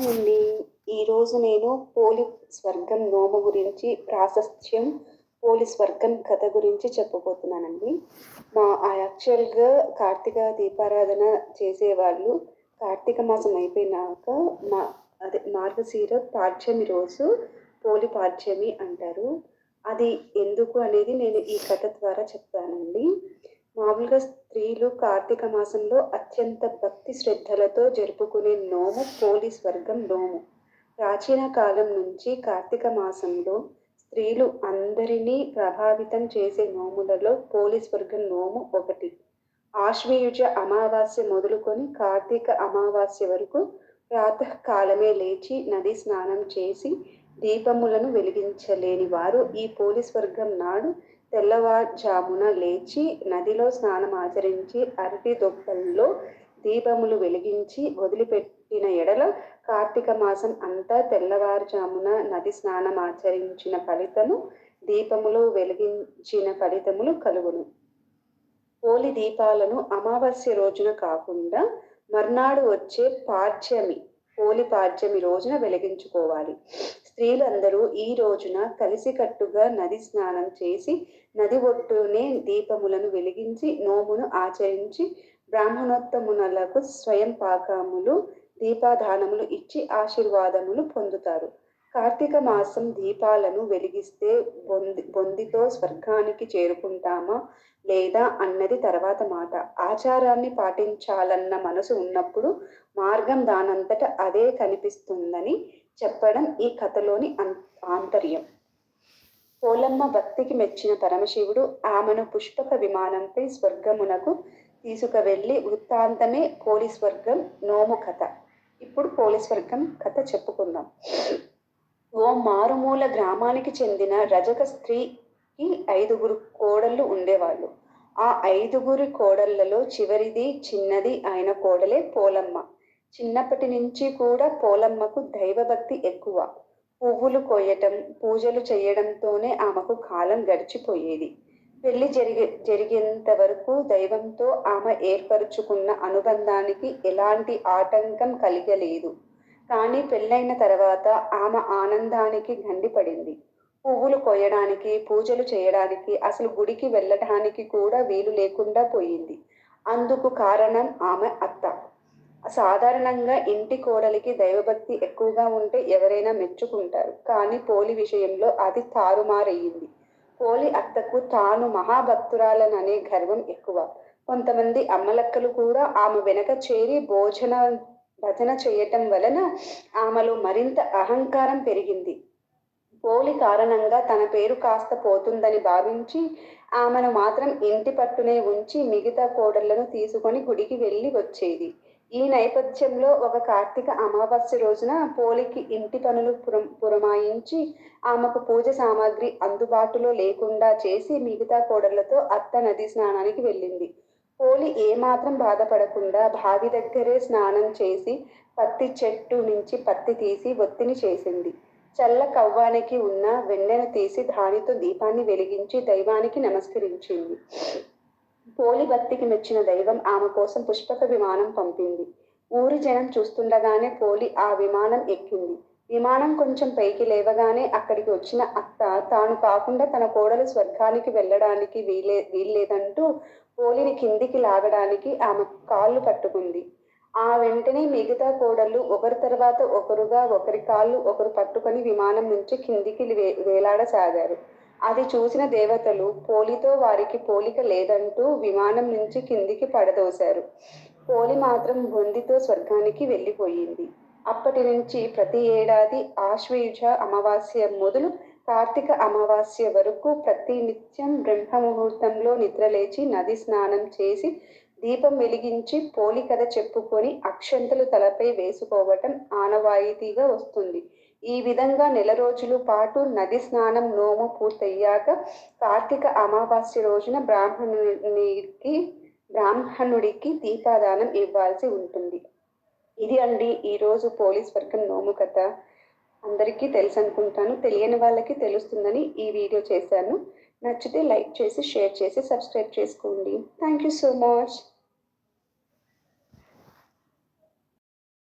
Hi అండి ఈరోజు నేను పోలి స్వర్గం నోము గురించి ప్రాశస్త్యం పోలి స్వర్గం కథ గురించి చెప్పబోతున్నానండి. మా యాక్చువల్గా కార్తీక దీపారాధన చేసేవాళ్ళు కార్తీక మాసం అయిపోయినాక మా అదే మార్గశీర పాఠ్యమి రోజు పోలి పాఠ్యమి అంటారు. అది ఎందుకు అనేది నేను ఈ కథ ద్వారా చెప్తానండి. మామూలుగా స్త్రీలు కార్తీక మాసంలో అత్యంత భక్తి శ్రద్ధలతో జరుపుకునే నోము పోలీస్ వర్గం నోము. ప్రాచీన కాలం నుంచి కార్తీక మాసంలో స్త్రీలు అందరినీ ప్రభావితం చేసే నోములలో పోలీస్ వర్గం నోము ఒకటి. ఆశ్వయుజ అమావాస్య మొదలుకొని కార్తీక అమావాస్య వరకు ప్రాతకాలమే లేచి నది స్నానం చేసి దీపములను వెలిగించలేని వారు ఈ పోలీస్ వర్గం నాడు తెల్లవారుజామున లేచి నదిలో స్నానం ఆచరించి అరటి దొబ్బల్లో దీపములు వెలిగించి వదిలిపెట్టిన ఎడల కార్తీక మాసం అంతా తెల్లవారుజామున నది స్నానం ఆచరించిన ఫలితము దీపములు వెలిగించిన ఫలితములు కలుగును. పోలి దీపాలను అమావాస్య రోజున కాకుండా మర్నాడు వచ్చే పాడ్యమి పోలి పాడ్యమి రోజున వెలిగించుకోవాలి. స్త్రీలందరూ ఈ రోజున కలిసికట్టుగా నది స్నానం చేసి నది ఒడ్డునే దీపములను వెలిగించి నోమును ఆచరించి బ్రాహ్మణోత్తమునలకు స్వయం పాకములు దీపాదానములు ఇచ్చి ఆశీర్వాదములు పొందుతారు. కార్తీక మాసం దీపాలను వెలిగిస్తే బొంది బొందితో స్వర్గానికి చేరుకుంటామా లేదా అన్నది తర్వాత మాట. ఆచారాన్ని పాటించాలన్న మనసు ఉన్నప్పుడు మార్గం దానంతట అదే కనిపిస్తుందని చెప్పడం ఈ కథలోని ఆంతర్యం. పోలమ్మ భక్తికి మెచ్చిన పరమశివుడు ఆమెను పుష్పక విమానంపై స్వర్గమునకు తీసుకువెళ్ళి వృత్తాంతమే కోలి స్వర్గం నోము కథ ఇప్పుడు పోలీస్ స్వర్గం కథ చెప్పుకుందాం. ఓ మారుమూల గ్రామానికి చెందిన రజక స్త్రీకి ఐదుగురు కోడళ్ళు ఉండేవాళ్ళు. ఆ ఐదుగురి కోడళ్ళలో చివరిది చిన్నది అయిన కోడలే పోలమ్మ. చిన్నప్పటి నుంచి కూడా పోలమ్మకు దైవభక్తి ఎక్కువ. పువ్వులు కోయటం పూజలు చేయడంతోనే ఆమెకు కాలం గడిచిపోయేది. పెళ్ళి జరిగే జరిగేంత వరకు దైవంతో ఆమె ఏర్పరుచుకున్న అనుబంధానికి ఎలాంటి ఆటంకం కలిగలేదు. కానీ పెళ్ళైన తర్వాత ఆమె ఆనందానికి గండిపడింది పువ్వులు కొయ్యడానికి పూజలు చేయడానికి అసలు గుడికి వెళ్ళడానికి కూడా వీలు లేకుండా పోయింది. అందుకు కారణం ఆమె అత్త. సాధారణంగా ఇంటి కోడలికి దైవభక్తి ఎక్కువగా ఉంటే ఎవరైనా మెచ్చుకుంటారు. కానీ పోలి విషయంలో అది తారుమారయ్యింది. పోలి అత్తకు తాను మహాభక్తురాలననే గర్వం ఎక్కువ. కొంతమంది అమ్మలక్కలు కూడా ఆమె వెనక చేరి భోజన భజన చేయటం వలన ఆమెలో మరింత అహంకారం పెరిగింది. పోలి కారణంగా తన పేరు కాస్త పోతుందని భావించి ఆమెను మాత్రం ఇంటి పట్టునే ఉంచి మిగతా కోడళ్ళను తీసుకొని గుడికి వెళ్ళి వచ్చేది. ఈ నేపథ్యంలో ఒక కార్తీక అమావాస్య రోజున పోలికి ఇంటి పనులు పురం పురమాయించి ఆమెకు పూజ సామాగ్రి అందుబాటులో లేకుండా చేసి మిగతా కోడళ్ళతో అత్త నది స్నానానికి వెళ్ళింది. పోలి ఏమాత్రం బాధపడకుండా బావి దగ్గరే స్నానం చేసి పత్తి చెట్టు నుంచి పత్తి తీసి ఒత్తిని చేసింది. చల్ల కవ్వానికి ఉన్న వెన్నెను తీసి దానితో దీపాన్ని వెలిగించి దైవానికి నమస్కరించింది. పోలి భక్తికి మెచ్చిన దైవం ఆమె కోసం పుష్పక విమానం పంపింది. ఊరి జనం చూస్తుండగానే పోలి ఆ విమానం ఎక్కింది. విమానం కొంచెం పైకి లేవగానే అక్కడికి వచ్చిన అత్త తాను కాకుండా తన కోడలు స్వర్గానికి వెళ్ళడానికి వీలే వీల్లేదంటూ పోలిని కిందికి లాగడానికి ఆమె కాళ్ళు పట్టుకుంది. ఆ వెంటనే మిగతా కోడళ్ళు ఒకరి తర్వాత ఒకరుగా ఒకరి కాళ్ళు ఒకరు పట్టుకొని విమానం నుంచి కిందికి వే వేలాడసాగారు. అది చూసిన దేవతలు పోలితో వారికి పోలిక లేదంటూ విమానం నుంచి కిందికి పడదోశారు. పోలి మాత్రం బొందితో స్వర్గానికి వెళ్ళిపోయింది. అప్పటి నుంచి ప్రతి ఏడాది ఆశ్వయుజ అమావాస్య మొదలు కార్తీక అమావాస్య వరకు ప్రతి నిత్యం బ్రహ్మ ముహూర్తంలో నిద్రలేచి నది స్నానం చేసి దీపం వెలిగించి పోలి కథ చెప్పుకొని అక్షంతలు తలపై వేసుకోవటం ఆనవాయితీగా వస్తుంది. ఈ విధంగా నెల రోజుల పాటు నది స్నానం నోము పూర్తయ్యాక కార్తీక అమావాస్య రోజున బ్రాహ్మణునికి బ్రాహ్మణుడికి దీపాదానం ఇవ్వాల్సి ఉంటుంది. ఇది అండి ఈరోజు పోలీస్ వర్గం నోము కథ. అందరికీ తెలుసు అనుకుంటాను తెలియని వాళ్ళకి తెలుస్తుందని ఈ వీడియో చేశాను. నచ్చితే లైక్ చేసి షేర్ చేసి సబ్స్క్రైబ్ చేసుకోండి. Thank you so much.